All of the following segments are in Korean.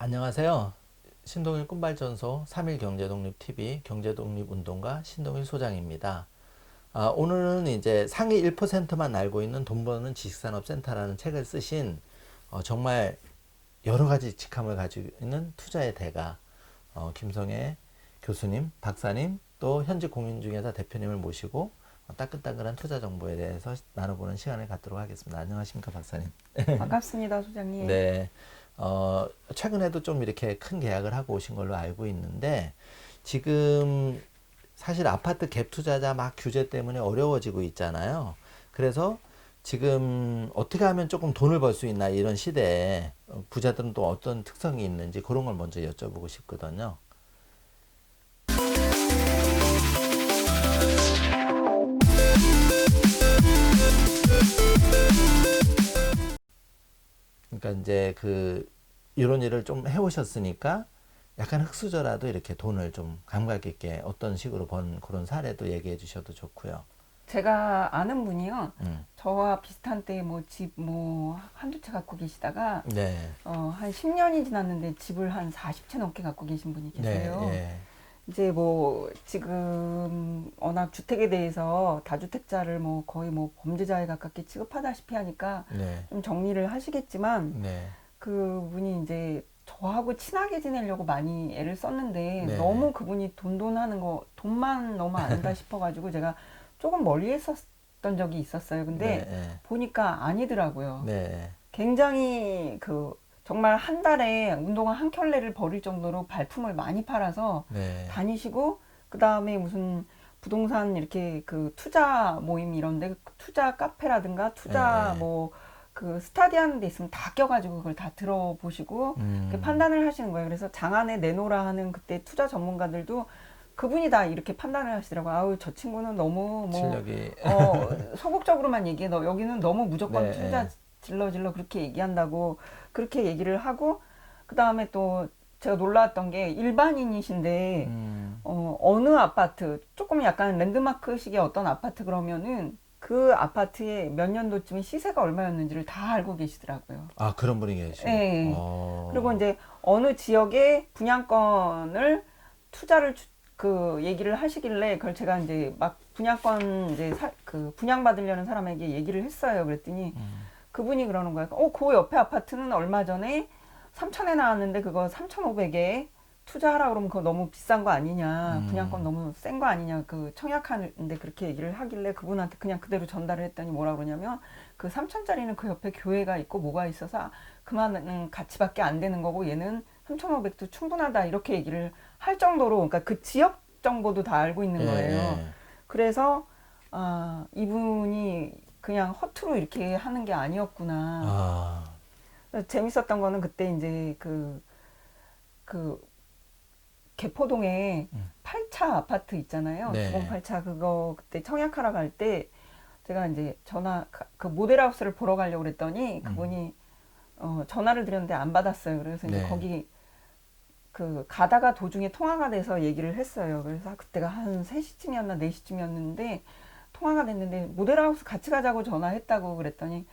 안녕하세요. 신동일 꿈발전소 3일 경제독립TV 경제독립운동가 신동일 소장입니다. 아, 오늘은 이제 상위 1%만 알고 있는 돈 버는 지식산업센터라는 책을 쓰신 어, 정말 여러 가지 직함을 가지고 있는 투자의 대가 어, 김성애 교수님, 박사님 또 현직 공인중개사 대표님을 모시고 어, 따끈따끈한 투자 정보에 대해서 나눠보는 시간을 갖도록 하겠습니다. 안녕하십니까 박사님. 반갑습니다, 소장님. 네. 어, 최근에도 좀 이렇게 큰 계약을 하고 오신 걸로 알고 있는데, 지금 사실 아파트 갭 투자자 막 규제 때문에 어려워지고 있잖아요. 그래서 지금 어떻게 하면 조금 돈을 벌 수 있나 이런 시대에 어, 부자들은 또 어떤 특성이 있는지 그런 걸 먼저 여쭤보고 싶거든요. 그러니까 이제 그 이런 일을 좀 해오셨으니까 약간 흑수저라도 이렇게 돈을 좀 감각 있게 어떤 식으로 번 그런 사례도 얘기해 주셔도 좋고요. 제가 아는 분이요. 음. 저와 비슷한 때뭐집 뭐 한두 채 갖고 계시다가 네. 어, 한 10년이 지났는데 집을 한 40채 넘게 갖고 계신 분이 계세요. 네. 이제 뭐 지금 워낙 주택에 대해서 다주택자를 뭐 거의 뭐 범죄자에 가깝게 취급하다시피 하니까 네. 네. 좀 정리를 하시겠지만 네. 그분이 이제 저하고 친하게 지내려고 많이 애를 썼는데 네. 너무 그분이 돈돈 하는 거 돈만 너무 안다 싶어가지고 제가 조금 멀리 했었던 적이 있었어요. 근데 네. 보니까 아니더라고요. 네. 굉장히 그 정말 한 달에 운동화 한 켤레를 버릴 정도로 발품을 많이 팔아서 네. 다니시고 그 다음에 무슨 부동산 이렇게 그 투자 모임 이런데 투자 카페라든가 투자 네. 뭐 그 스타디 하는 데 있으면 다 껴가지고 그걸 다 들어보시고 음. 이렇게 판단을 하시는 거예요. 그래서 장안에 내놓으라 하는 그때 투자 전문가들도 그분이 다 이렇게 판단을 하시더라고요. 아우 저 친구는 너무 뭐 실력이 어, 소극적으로만 얘기해. 너 여기는 너무 무조건 네, 투자 네. 질러 질러 그렇게 얘기한다고 그렇게 얘기를 하고 그 다음에 또 제가 놀라웠던 게 일반인이신데 음. 어, 어느 아파트 조금 약간 랜드마크식의 어떤 아파트 그러면은 그 아파트의 몇 년도쯤에 시세가 얼마였는지를 다 알고 계시더라고요. 아 그런 분이 계시고. 네. 어. 그리고 이제 어느 지역의 분양권을 투자를 주- 그 얘기를 하시길래 그걸 제가 이제 막 분양권 이제 사, 그 분양 받으려는 사람에게 얘기를 했어요. 그랬더니 음. 그분이 그러는 거예요. 어, 그 옆에 아파트는 얼마 전에 3천에 나왔는데 그거 3,500에 투자하라 그러면 그거 너무 비싼 거 아니냐. 음. 분양권 너무 센 거 아니냐. 그 청약하는데 그렇게 얘기를 하길래 그분한테 그냥 그대로 전달을 했더니 뭐라 그러냐면 그 3천짜리는 그 옆에 교회가 있고 뭐가 있어서 그만한 가치밖에 안 되는 거고 얘는 3,500도 충분하다. 이렇게 얘기를 할 정도로 그러니까 그 지역 정보도 다 알고 있는 예, 거예요. 예. 그래서 아 이분이 그냥 허투루 이렇게 하는 게 아니었구나. 아. 재밌었던 거는 그때 이제 그, 그, 개포동에 음. 8차 아파트 있잖아요. 네. 주공 8차 그거 그때 청약하러 갈 때 제가 이제 전화, 그 모델하우스를 보러 가려고 그랬더니 그분이 어, 전화를 드렸는데 안 받았어요. 그래서 이제 네. 거기 그 가다가 도중에 통화가 돼서 얘기를 했어요. 그래서 그때가 한 3시쯤이었나 4시쯤이었는데 통화가 됐는데 모델하우스 같이 가자고 전화했다고 그랬더니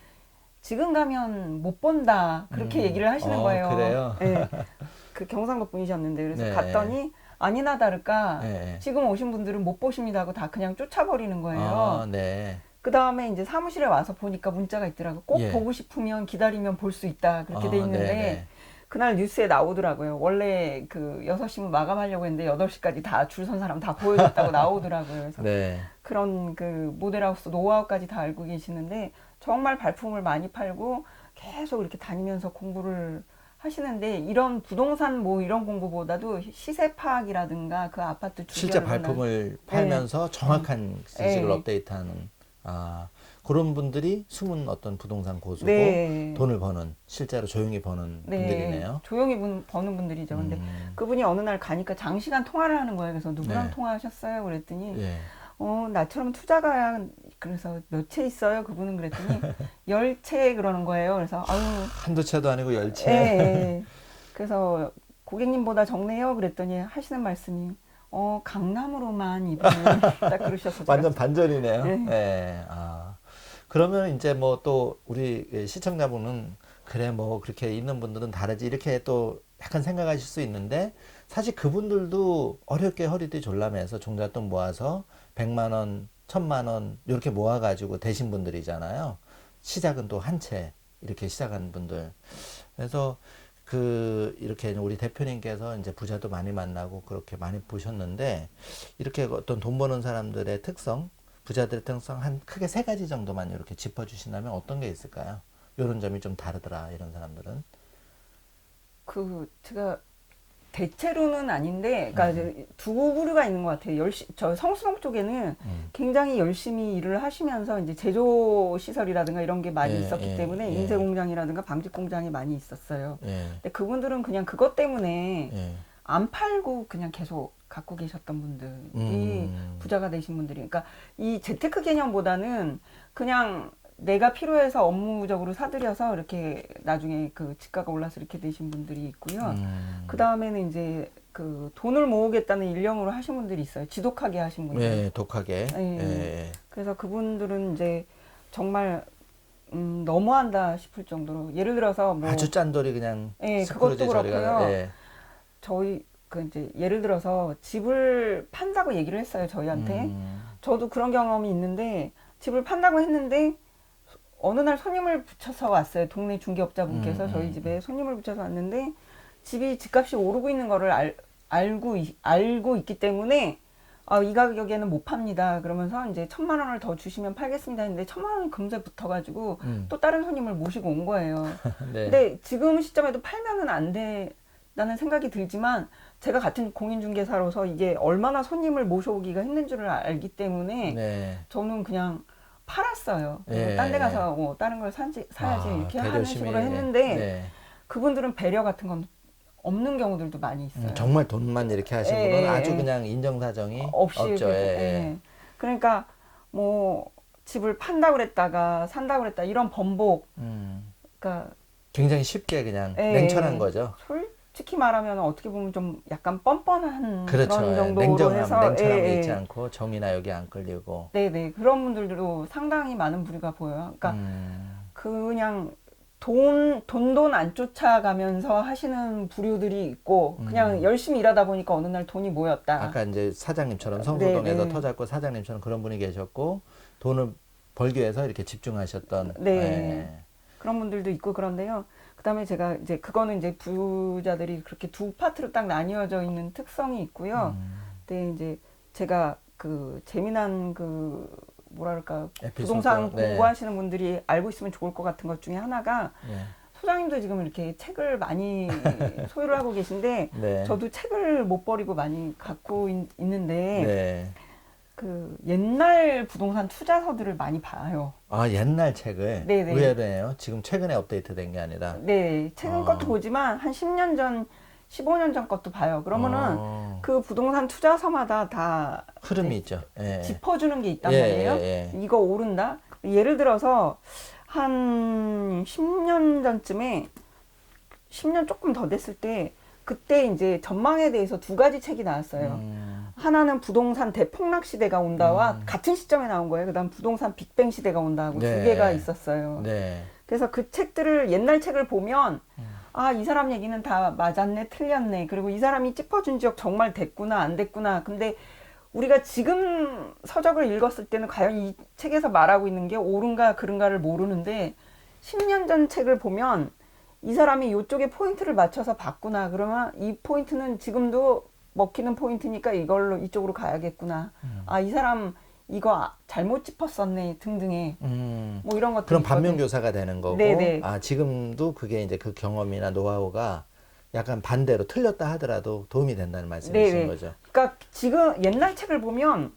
지금 가면 못 본다 그렇게 음. 얘기를 하시는 어, 거예요. 그래요? 네. 그 경상도 분이셨는데 그래서 네. 갔더니 아니나 다를까 예. 지금 오신 분들은 못 보십니다 하고 다 그냥 쫓아버리는 거예요. 아, 네. 그 다음에 이제 사무실에 와서 보니까 문자가 있더라고요. 꼭 예. 보고 싶으면 기다리면 볼 수 있다 그렇게 돼 아, 있는데 네네. 그날 뉴스에 나오더라고요. 원래 그 6시면 마감하려고 했는데 8시까지 다 줄 선 사람 다 보여줬다고 나오더라고요. 그래서 네. 그런 그 모델하우스 노하우까지 다 알고 계시는데 정말 발품을 많이 팔고 계속 이렇게 다니면서 공부를 하시는데 이런 부동산 뭐 이런 공부보다도 시세 파악이라든가 그 아파트 실제 발품을 팔면서 정확한 지식을 네. 업데이트하는 아 그런 분들이 숨은 어떤 부동산 고수고 네. 돈을 버는 실제로 조용히 버는 분들이네요. 조용히 분- 버는 분들이죠. 근데 음, 그분이 어느 날 가니까 장시간 통화를 하는 거예요. 그래서 누구랑 네. 통화하셨어요? 그랬더니 예. 어 나처럼 투자가 그래서 몇 채 있어요? 그분은 그랬더니 열 채 그러는 거예요. 그래서 아유 한두 채도 아니고 열 채. 예, 예. 그래서 고객님보다 적네요. 그랬더니 하시는 말씀이 어 강남으로만 이분은 딱 그러셨어요. 완전 반전이네요. 네. 예. 아. 그러면 이제 뭐 또 우리 시청자분은 그래 뭐 그렇게 있는 분들은 다르지 이렇게 또 약간 생각하실 수 있는데 사실 그분들도 어렵게 허리띠 졸라매서 종잣돈 모아서 100만 원, 1000만 원 이렇게 모아가지고 되신 분들이잖아요. 시작은 또 한 채 이렇게 시작한 분들. 그래서 그 이렇게 우리 대표님께서 이제 부자도 많이 만나고 그렇게 많이 보셨는데 이렇게 어떤 돈 버는 사람들의 특성, 부자들의 특성 한 크게 세 가지 정도만 이렇게 짚어주신다면 어떤 게 있을까요? 이런 점이 좀 다르더라 이런 사람들은. 그 제가 대체로는 아닌데, 그러니까 이제 두 부류가 있는 것 같아요. 열시, 저 성수동 쪽에는 음. 굉장히 열심히 일을 하시면서 이제 제조 시설이라든가 이런 게 많이 예, 있었기 예, 때문에 예. 인쇄 공장이라든가 방직 공장이 많이 있었어요. 예. 근데 그분들은 그냥 그것 때문에 예. 안 팔고 그냥 계속 갖고 계셨던 분들이 음. 부자가 되신 분들이 그러니까 이 재테크 개념보다는 그냥 내가 필요해서 업무적으로 사들여서 이렇게 나중에 그 지가가 올라서 이렇게 되신 분들이 있고요. 음. 그 다음에는 이제 그 돈을 모으겠다는 일념으로 하신 분들이 있어요. 지독하게 하신 분들. 예, 독하게. 예. 예. 그래서 그분들은 이제 정말 음, 너무한다 싶을 정도로 예를 들어서 뭐 아주 짠돌이 그냥 예, 스크루지 그것도 그렇고요. 예. 저희 그 이제 예를 들어서 집을 판다고 얘기를 했어요 저희한테. 음. 저도 그런 경험이 있는데 집을 판다고 했는데 어느 날 손님을 붙여서 왔어요. 동네 중개업자분께서 음, 저희 음, 집에 손님을 붙여서 왔는데 집이 집값이 오르고 있는 거를 알, 알고 이- 알고 있기 때문에 아, 이 가격에는 못 팝니다. 그러면서 이제 천만 원을 더 주시면 팔겠습니다 했는데 천만 원이 금세 붙어가지고 음. 또 다른 손님을 모시고 온 거예요. 네. 근데 지금 시점에도 팔면은 안 된다는 생각이 들지만 제가 같은 공인중개사로서 이게 얼마나 손님을 모셔오기가 힘든 줄을 알기 때문에 네. 저는 그냥 팔았어요. 예, 딴데 예. 가서 뭐 다른 걸 사지, 사야지 아, 이렇게 하는 식으로 했는데 네. 그분들은 배려 같은 건 없는 경우들도 많이 있어요. 음, 정말 돈만 이렇게 하신 예, 분은 예, 아주 예. 그냥 인정사정이 없이 없죠. 예, 예. 예. 그러니까 뭐 집을 판다 그랬다가 산다 그랬다 이런 번복 음. 그러니까 굉장히 쉽게 그냥 예, 냉철한 예. 거죠. 솔 직히 말하면 어떻게 보면 좀 약간 뻔뻔한 그렇죠. 런 예. 정도로 냉정함, 해서 냉철함이 예, 있지 예. 않고 정이나 여기 안 끌리고. 네네 그런 분들도 상당히 많은 부류가 보여요. 그러니까 음. 그냥 돈, 돈, 돈 안 쫓아가면서 하시는 부류들이 있고, 그냥 음. 열심히 일하다 보니까 어느 날 돈이 모였다. 아까 이제 사장님처럼 네, 성수동에서 네. 터잡고 사장님처럼 그런 분이 계셨고 돈을 벌기 위해서 이렇게 집중하셨던. 네. 예. 그런 분들도 있고 그런데요. 그 다음에 제가 이제 그거는 이제 부자들이 그렇게 두 파트로 딱 나뉘어져 있는 특성이 있고요. 음. 근데 이제 제가 그 재미난 그 뭐랄까. 부동산 네. 공부하시는 분들이 알고 있으면 좋을 것 같은 것 중에 하나가 예. 소장님도 지금 이렇게 책을 많이 소유를 하고 계신데 네. 저도 책을 못 버리고 많이 갖고 있, 는데 네. 그 옛날 부동산 투자서들을 많이 봐요. 아 옛날 책을 네, 네. 의외네요. 지금 최근에 업데이트된 게 아니라. 네, 최근 아. 것도 보지만 한 10년 전, 15년 전 것도 봐요. 그러면은 어, 그 부동산 투자서마다 다 흐름이 있죠. 예. 짚어주는 게 있단 예, 말이에요. 예, 예. 이거 오른다? 예를 들어서 한 10년 전쯤에 10년 조금 더 됐을 때 그때 이제 전망에 대해서 두 가지 책이 나왔어요. 음, 하나는 부동산 대폭락 시대가 온다와 음. 같은 시점에 나온 거예요. 그다음 부동산 빅뱅 시대가 온다고 네. 두 개가 있었어요. 네. 그래서 그 책들을 옛날 책을 보면 음. 아 이 사람 얘기는 다 맞았네, 틀렸네. 그리고 이 사람이 짚어준 지역 정말 됐구나, 안 됐구나. 근데 우리가 지금 서적을 읽었을 때는 과연 이 책에서 말하고 있는 게 옳은가 그른가를 모르는데 10년 전 책을 보면 이 사람이 이쪽에 포인트를 맞춰서 봤구나. 그러면 이 포인트는 지금도 먹히는 포인트니까 이걸로 이쪽으로 가야겠구나. 음. 아, 이 사람 이거 아- 잘못 짚었었네 등등의 음. 뭐 이런 것들 그런 반면 교사가 되는 거고. 네네. 아 지금도 그게 이제 그 경험이나 노하우가 약간 반대로 틀렸다 하더라도 도움이 된다는 말씀이신 네네. 거죠. 그러니까 지금 옛날 책을 보면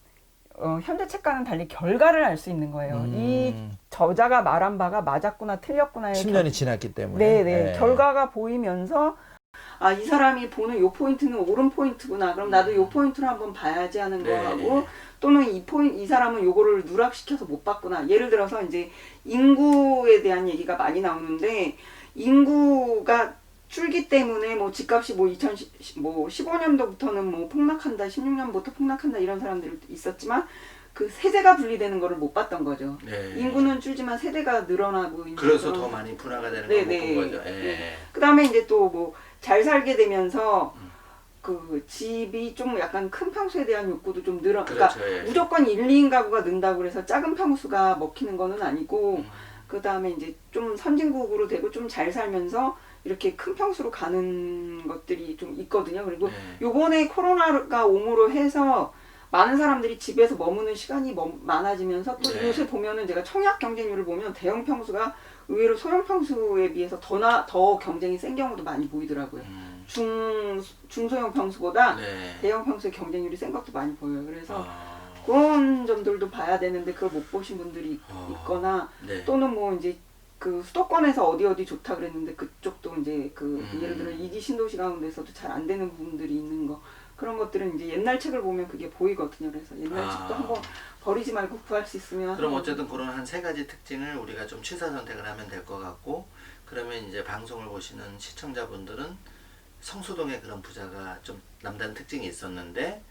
어, 현대 책과는 달리 결과를 알 수 있는 거예요. 음. 이 저자가 말한 바가 맞았구나 틀렸구나의 10년이 지났기 때문에. 네네 예. 결과가 보이면서 아 이 사람이 보는 요 포인트는 옳은 포인트구나. 그럼 나도 요 포인트를 한번 봐야지 하는 네. 거하고 또는 이 포인 이 사람은 요거를 누락시켜서 못 봤구나. 예를 들어서 이제 인구에 대한 얘기가 많이 나오는데 인구가 줄기 때문에 뭐 집값이 뭐 2010, 뭐 15년도부터는 뭐 폭락한다 16년부터 폭락한다 이런 사람들이 있었지만 그 세대가 분리되는 거를 못 봤던 거죠. 네. 인구는 줄지만 세대가 늘어나고 있는 그래서 더 많이 분화가 되는 네, 걸못 네. 본 거죠. 예. 네. 그다음에 이제 또 뭐 잘 살게 되면서 음. 그 집이 좀 약간 큰 평수에 대한 욕구도 좀 늘어. 그러니까 그렇죠. 예. 무조건 1, 2인 가구가 는다고 그래서 작은 평수가 먹히는 거는 아니고 음. 그 다음에 이제 좀 선진국으로 되고 좀 잘 살면서 이렇게 큰 평수로 가는 것들이 좀 있거든요. 그리고 네. 요번에 코로나가 옴으로 해서 많은 사람들이 집에서 머무는 시간이 머- 많아지면서 또 네. 요새 보면은 제가 청약 경쟁률을 보면 대형 평수가 의외로 소형 평수에 비해서 더나 더 경쟁이 센 경우도 많이 보이더라고요. 음. 중 중소형 평수보다 네. 대형 평수의 경쟁률이 센 것도 많이 보여요. 그래서 아. 그런 점들도 봐야 되는데 그걸 못 보신 분들이 있- 아. 있거나 네. 또는 뭐 이제 그 수도권에서 어디 어디 좋다 그랬는데 그쪽도 이제 그 음. 예를 들어 이기 신도시 가운데서도 잘 안 되는 부분들이 있는 거 그런 것들은 이제 옛날 책을 보면 그게 보이거든요. 그래서 옛날 아. 책도 한번 버리지 말고 구할 수 있으면 그럼 어쨌든 그런 한 세 가지 특징을 우리가 좀 취사 선택을 하면 될 것 같고 그러면 이제 방송을 보시는 시청자분들은 성수동에 그런 부자가 좀 남다른 특징이 있었는데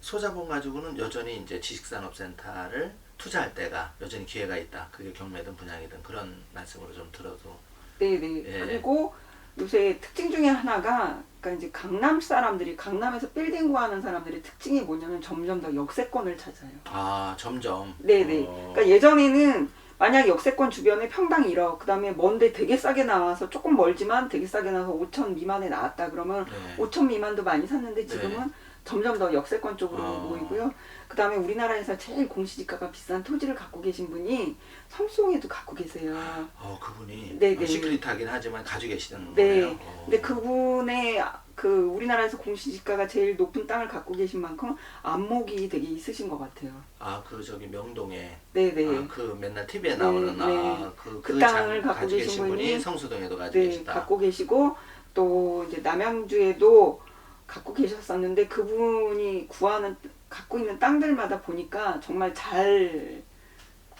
소자본 가지고는 여전히 이제 지식산업센터를 투자할 때가 여전히 기회가 있다. 그게 경매든 분양이든 그런 말씀으로 좀 들어도 네네 예. 그리고 요새 특징 중에 하나가 그러니까 이제 강남 사람들이 강남에서 빌딩 구하는 사람들의 특징이 뭐냐면 점점 더 역세권을 찾아요. 아 점점 네네. 어, 그러니까 예전에는 만약 역세권 주변에 평당 1억, 그 다음에 먼데 되게 싸게 나와서 조금 멀지만 되게 싸게 나와서 5천 미만에 나왔다 그러면 네. 5천 미만도 많이 샀는데 지금은 점점 더 역세권 쪽으로 어. 모이고요. 그 다음에 우리나라에서 제일 공시지가가 비싼 토지를 갖고 계신 분이 성수동에도 갖고 계세요. 어 그분이 네네. 어, 시크릿하긴 하지만 가지고 계시는 네. 거네요. 어. 근데 그분의 그 우리나라에서 공시지가가 제일 높은 땅을 갖고 계신 만큼 안목이 되게 있으신 것 같아요. 아 그 저기 명동에 네네. 아, 그 맨날 TV에 네, 나오는 네. 아, 그, 그 그 땅을 장, 갖고 계신 분이 분이 성수동에도 가지고 네, 계시다. 갖고 계시고 또 이제 남양주에도 갖고 계셨었는데 그분이 구하는 갖고 있는 땅들마다 보니까 정말 잘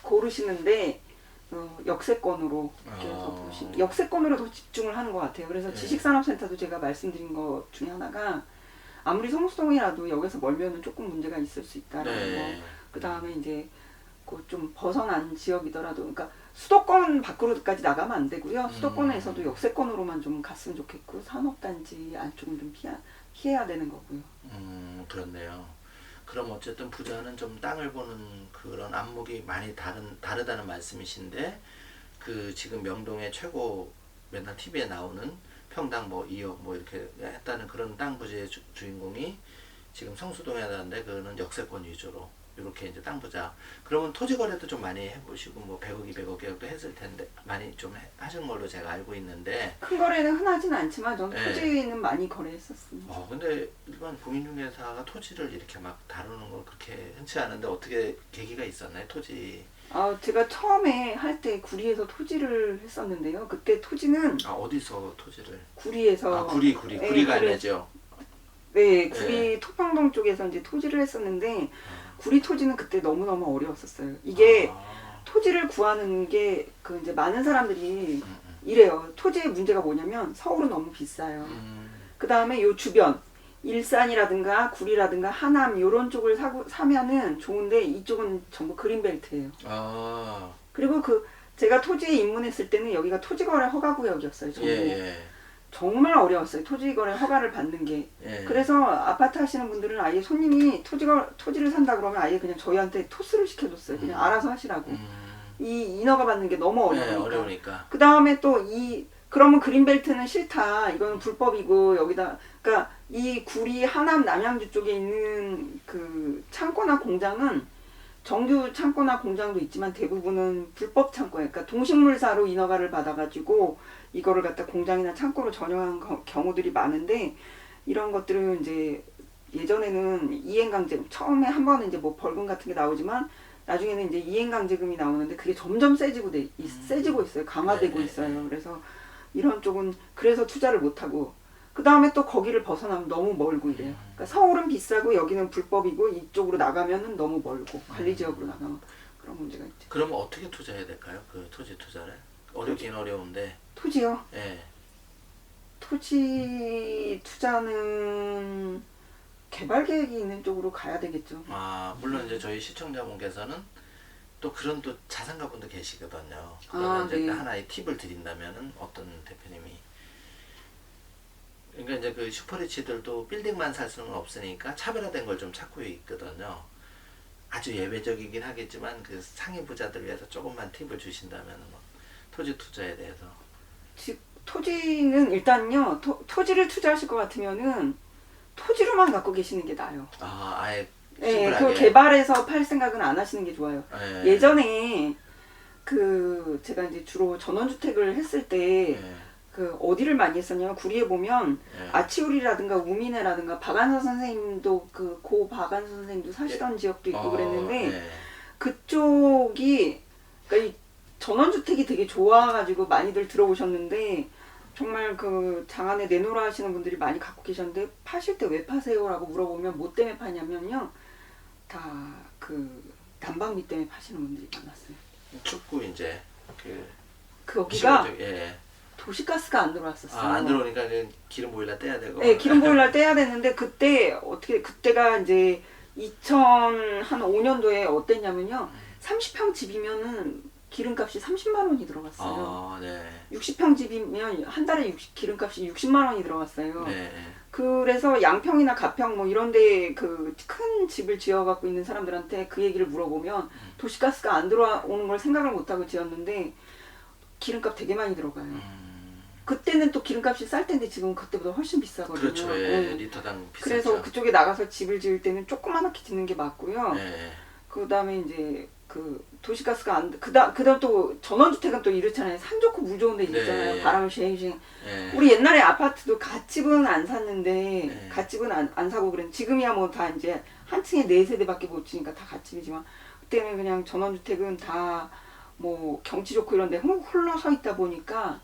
고르시는데 어, 역세권으로 그래서 아. 보시 역세권으로 더 집중을 하는 것 같아요. 그래서 네. 지식산업센터도 제가 말씀드린 것 중에 하나가 아무리 성수동이라도 여기서 멀면은 조금 문제가 있을 수 있다라는 거. 네. 그 다음에 이제 그좀 벗어난 지역이더라도 그러니까 수도권 밖으로까지 나가면 안 되고요. 수도권에서도 음. 역세권으로만 좀 갔으면 좋겠고 산업단지 안쪽은 좀 피하, 피해야 되는 거고요. 음 그렇네요. 그럼 어쨌든 부자는 좀 땅을 보는 그런 안목이 많이 다른 다르다는 말씀이신데 그 지금 명동의 최고 맨날 TV에 나오는 평당 뭐 2억 뭐 이렇게 했다는 그런 땅 부자의 주, 주인공이 지금 성수동에 하는데 그거는 역세권 위주로 이렇게 이제 땅 부자. 그러면 토지 거래도 좀 많이 해보시고 뭐 100억, 200억 계약도 했을 텐데 많이 좀 해- 하신 걸로 제가 알고 있는데. 큰 거래는 흔하진 않지만 전 네. 토지는 많이 거래했었습니다. 어 근데 일반 공인중개사가 토지를 이렇게 막 다루는 건 그렇게 흔치 않은데 어떻게 계기가 있었나요 토지? 아, 제가 처음에 할 때 구리에서 토지를 했었는데요. 그때 토지는 아 어디서 토지를? 구리에서 아 구리 구리 네, 구리가 구리. 알려죠. 네, 구리 토평동 쪽에서 이제 토지를 했었는데 구리 토지는 그때 너무너무 어려웠었어요. 이게 아, 토지를 구하는 게 그 이제 많은 사람들이 음, 음. 이래요. 토지의 문제가 뭐냐면 서울은 너무 비싸요. 음, 그 다음에 요 주변 일산이라든가 구리라든가 하남 요런 쪽을 사고 사면은 좋은데 이쪽은 전부 그린벨트예요. 아, 그리고 그 제가 토지에 입문했을 때는 여기가 토지거래 허가구역이었어요. 전부. 예, 정말 어려웠어요. 토지 거래 허가를 받는 게. 예, 예. 그래서 아파트 하시는 분들은 아예 손님이 토지가 토지를 산다 그러면 아예 그냥 저희한테 토스를 시켜줬어요. 그냥 음. 알아서 하시라고. 음, 이 인허가 받는 게 너무 네, 어려우니까. 어려우니까. 그 다음에 또 이 그러면 그린벨트는 싫다. 이거는 불법이고 여기다 그러니까 이 구리 하남 남양주 쪽에 있는 그 창고나 공장은 정규 창고나 공장도 있지만 대부분은 불법 창고예요. 그러니까 동식물사로 인허가를 받아가지고 이거를 갖다 공장이나 창고로 전용한 거- 경우들이 많은데 이런 것들은 이제 예전에는 이행강제 처음에 한 번은 이제 뭐 벌금 같은 게 나오지만 나중에는 이제 이행강제금이 나오는데 그게 점점 세지고 돼, 이- 세지고 있어요. 강화되고 있어요. 그래서 이런 쪽은 그래서 투자를 못 하고 그 다음에 또 거기를 벗어나면 너무 멀고 이래요. 그러니까 서울은 비싸고 여기는 불법이고 이쪽으로 나가면은 너무 멀고 관리 지역으로 나가면 그런 문제가 있죠. 그러면 어떻게 투자해야 될까요? 그 토지 투자를 어렵긴 어려운데. 개발 계획이 있는 쪽으로 가야 되겠죠. 아 물론 이제 저희 시청자분께서는 또 그런 또 자산가분도 계시거든요. 아, 그러면 이제 네. 하나의 팁을 드린다면은 어떤 대표님이 그러니까 이제 그 슈퍼리치들도 빌딩만 살 수는 없으니까 차별화된 걸 좀 찾고 있거든요. 아주 예외적이긴 하겠지만 그 상위 부자들 위해서 조금만 팁을 주신다면은 뭐 토지 투자에 대해서 즉 토지는 일단요 토, 토지를 투자하실 것 같으면은 토지로만 갖고 계시는 게 나아요. 아 아예 예, 심플하게 그 개발해서 팔 생각은 안 하시는 게 좋아요. 예. 예전에 그 제가 이제 주로 전원주택을 했을 때 예. 그 어디를 많이 했었냐면 구리에 보면 예. 아치우리라든가 우미네라든가 박안서 선생님도 그 고 박안서 선생님도 사시던 지역도 있고 어, 그랬는데 예. 그쪽이 그러니까 이 전원주택이 되게 좋아가지고 많이들 들어오셨는데 정말 그 장안에 내놓으라 하시는 분들이 많이 갖고 계셨는데 파실 때 왜 파세요라고 물어보면 뭐 때문에 파냐면요 다 그 난방비 때문에 파시는 분들이 많았어요. 춥고 이제 그 그 여기가 시골 쪽- 예. 도시가스가 안 들어왔었어요. 아, 안 들어오니까 그 기름 보일러 떼야 되고. 네, 기름 보일러 떼야 되는데 그때 어떻게 그때가 이제 2005년도에 어땠냐면요. 30평 집이면은 기름값이 30만 원이 들어갔어요. 아, 네. 60평 집이면 한 달에 60, 기름값이 60만 원이 들어갔어요. 네. 그래서 양평이나 가평 뭐 이런 데 그 큰 집을 지어 갖고 있는 사람들한테 그 얘기를 물어보면 도시가스가 안 들어오는 걸 생각을 못 하고 지었는데 기름값 되게 많이 들어가요. 음, 그때는 또 기름값이 쌀 텐데 지금 그때보다 훨씬 비싸거든요. 그렇죠. 예. 네. 리터당 비싸죠. 그래서 그쪽에 나가서 집을 지을 때는 조그맣게 짓는 게 맞고요. 네. 그 다음에 이제 그 도시가스가 안, 그다음 그다음 또 전원주택은 또 이렇잖아요. 산 좋고 물 좋은 데 있잖아요. 네. 바람을 쉥쉥. 예. 우리 옛날에 아파트도 갓집은 안 샀는데 네. 갓집은 안, 안 사고 그랬는데 지금이야 뭐 다 이제 한 층에 네 세대밖에 못 지니까 다 갓집이지만 그때는 그냥 전원주택은 다 뭐 경치 좋고 이런 데 홀- 홀러서 있다 보니까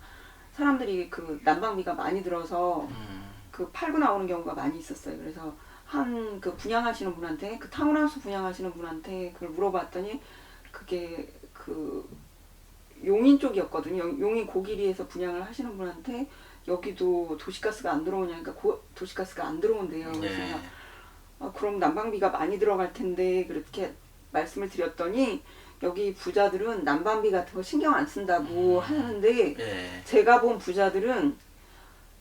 사람들이 그 난방비가 많이 들어서 음, 그 팔고 나오는 경우가 많이 있었어요. 그래서 한 그 분양하시는 분한테 그 타운하우스 분양하시는 분한테 그걸 물어봤더니 그게 그 용인 쪽이었거든요. 용인 고기리에서 분양을 하시는 분한테 여기도 도시가스가 안 들어오냐니까 고, 도시가스가 안 들어온대요. 그래서 네. 내가 아, 그럼 난방비가 많이 들어갈 텐데 그렇게 말씀을 드렸더니 여기 부자들은 난방비 같은 거 신경 안 쓴다고 하는데 예. 제가 본 부자들은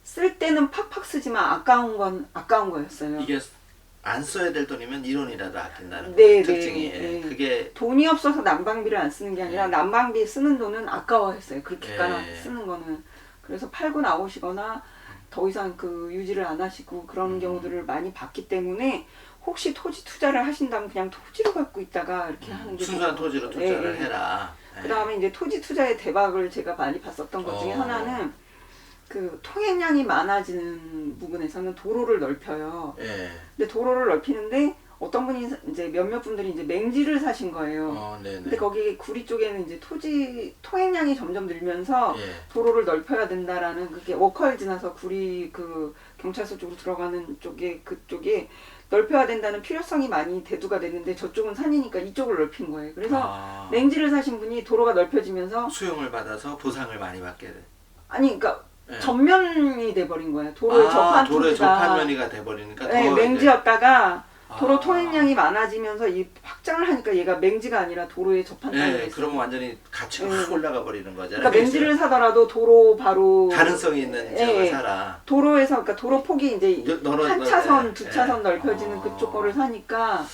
쓸 때는 팍팍 쓰지만 아까운 건 아까운 거였어요. 이게 안 써야 될 돈이면 1원이라도 아낀다는 네, 특징이 네, 예. 네. 그게 돈이 없어서 난방비를 안 쓰는 게 아니라 네. 난방비 쓰는 돈은 아까워했어요. 그렇게까지 네. 쓰는 거는 그래서 팔고 나오시거나 더 이상 그 유지를 안 하시고 그런 음. 경우들을 많이 봤기 때문에 혹시 토지 투자를 하신다면 그냥 토지로 갖고 있다가 이렇게 하는 게 음, 순수한 더- 토지로 예, 투자를 예. 해라. 예. 그 다음에 이제 토지 투자의 대박을 제가 많이 봤었던 것 중에 어. 하나는 그 통행량이 많아지는 부분에서는 도로를 넓혀요. 예. 근데 도로를 넓히는데 어떤 분이 이제 몇몇 분들이 이제 맹지를 사신 거예요. 어, 네, 네. 근데 거기 구리 쪽에는 이제 토지 통행량이 점점 늘면서 예. 도로를 넓혀야 된다라는 그게 워커힐 지나서 구리 그 경찰서 쪽으로 들어가는 쪽에 그쪽에 넓혀야 된다는 필요성이 많이 대두가 됐는데 저쪽은 산이니까 이쪽을 넓힌 거예요. 그래서 아, 맹지를 사신 분이 도로가 넓혀지면서 수용을 받아서 보상을 많이 받게 돼. 아니 그러니까 예. 전면이 돼버린 거예요. 도로에 접한 도로에 토지가 접한 면이가 돼버리니까 네, 더 맹지였다가 이제- 도로 아. 통행량이 많아지면서 이 확장을 하니까 얘가 맹지가 아니라 도로에 접한 땅이 예, 됐어요. 그러면 완전히 가치가 예. 확 올라가 버리는 거잖아요. 그러니까 맹지를 사더라도 도로 바로 가능성이 있는 예, 지역을 예. 사라. 도로에서 그러니까 도로 폭이 이제 너- 너는- 한 너- 차선, 예, 두 예. 차선 넓혀지는 어. 그쪽 거를 사니까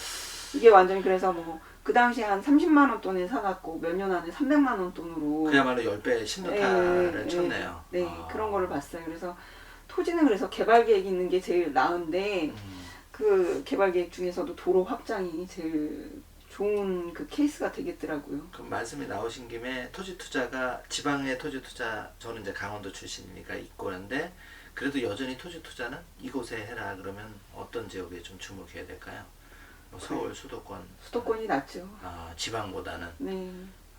이게 완전히 그래서 뭐 그 당시에 한 30만 원 돈에 사갖고 몇 년 안에 300만 원 돈으로 그야말로 10배, 예, 10노타를 예, 쳤네요. 네 아. 그런 거를 봤어요. 그래서 토지는 그래서 개발 계획이 있는 게 제일 나은데 음, 그 개발 계획 중에서도 도로 확장이 제일 좋은 그 케이스가 되겠더라고요. 그 말씀이 나오신 김에 토지 투자가 지방의 토지 투자 저는 이제 강원도 출신이니까 있고 한데 그래도 여전히 토지 투자는 이곳에 해라 그러면 어떤 지역에 좀 주목해야 될까요? 뭐 서울 수도권 수도권이 낫죠. 아, 지방보다는 네.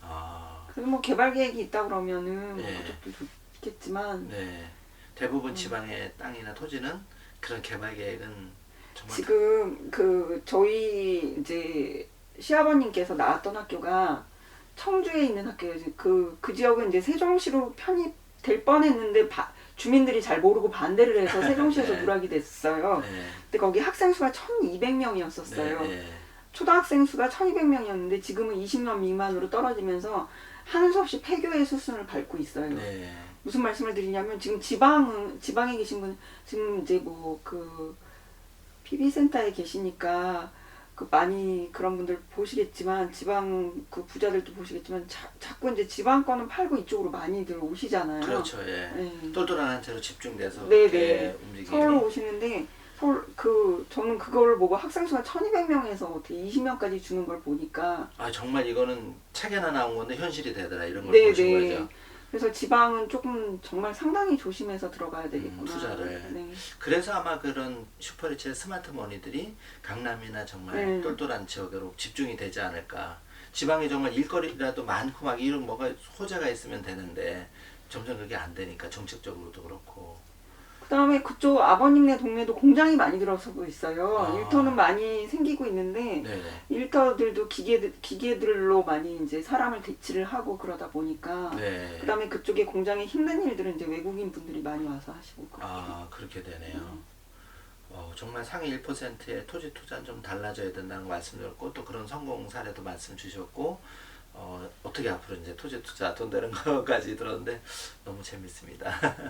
아, 그리고 뭐 개발 계획이 있다 그러면은 뭐 예. 그쪽도 좋겠지만 네 대부분 음. 지방의 땅이나 토지는 그런 개발 계획은 정말 지금 그 저희 이제 시아버님께서 나왔던 학교가 청주에 있는 학교예요. 그, 그 지역은 이제 세종시로 편입될 뻔했는데 바- 주민들이 잘 모르고 반대를 해서 세종시에서 네. 누락이 됐어요. 네. 근데 거기 학생 수가 1,200명이었었어요. 네. 네. 초등학생 수가 1,200명이었는데 지금은 20명 미만으로 떨어지면서 하는 수 없이 폐교의 수순을 밟고 있어요. 네. 무슨 말씀을 드리냐면 지금 지방 지방에 계신 분 지금 이제 뭐 그 PB 센터에 계시니까 그 많이 그런 분들 보시겠지만 지방 그 부자들도 보시겠지만 자, 자꾸 이제 지방권은 팔고 이쪽으로 많이들 오시잖아요. 그렇죠. 예. 네. 똘똘한 한 채로 집중돼서 네, 네. 움직이니. 서울로 오시는데 서울 그 저는 그걸 보고 학생 수가 1,200명에서 어떻게 20명까지 주는 걸 보니까 아 정말 이거는 책에나 나온 건데 현실이 되더라 이런 걸 네, 보신 네. 거죠. 그래서 지방은 조금 정말 상당히 조심해서 들어가야 되겠구나. 음, 투자를. 네. 그래서 아마 그런 슈퍼리치의 스마트 머니들이 강남이나 정말 네. 똘똘한 지역으로 집중이 되지 않을까. 지방에 정말 일거리라도 많고 막 이런 뭐가 호재가 있으면 되는데 점점 그게 안 되니까 정책적으로도 그렇고. 그다음에 그쪽 아버님네 동네도 공장이 많이 들어서고 있어요. 아. 일터는 많이 생기고 있는데 네네. 일터들도 기계 기계들로 많이 이제 사람을 대치를 하고 그러다 보니까 네. 그다음에 그쪽에 공장에 힘든 일들은 이제 외국인 분들이 많이 와서 하시고 그렇게. 아 그렇게 되네요. 어, 정말 상위 1%의 토지 투자는 좀 달라져야 된다는 말씀드렸고 또 그런 성공 사례도 말씀 주셨고 어, 어떻게 앞으로 이제 토지 투자 돈 되는 거까지 들었는데 너무 재밌습니다.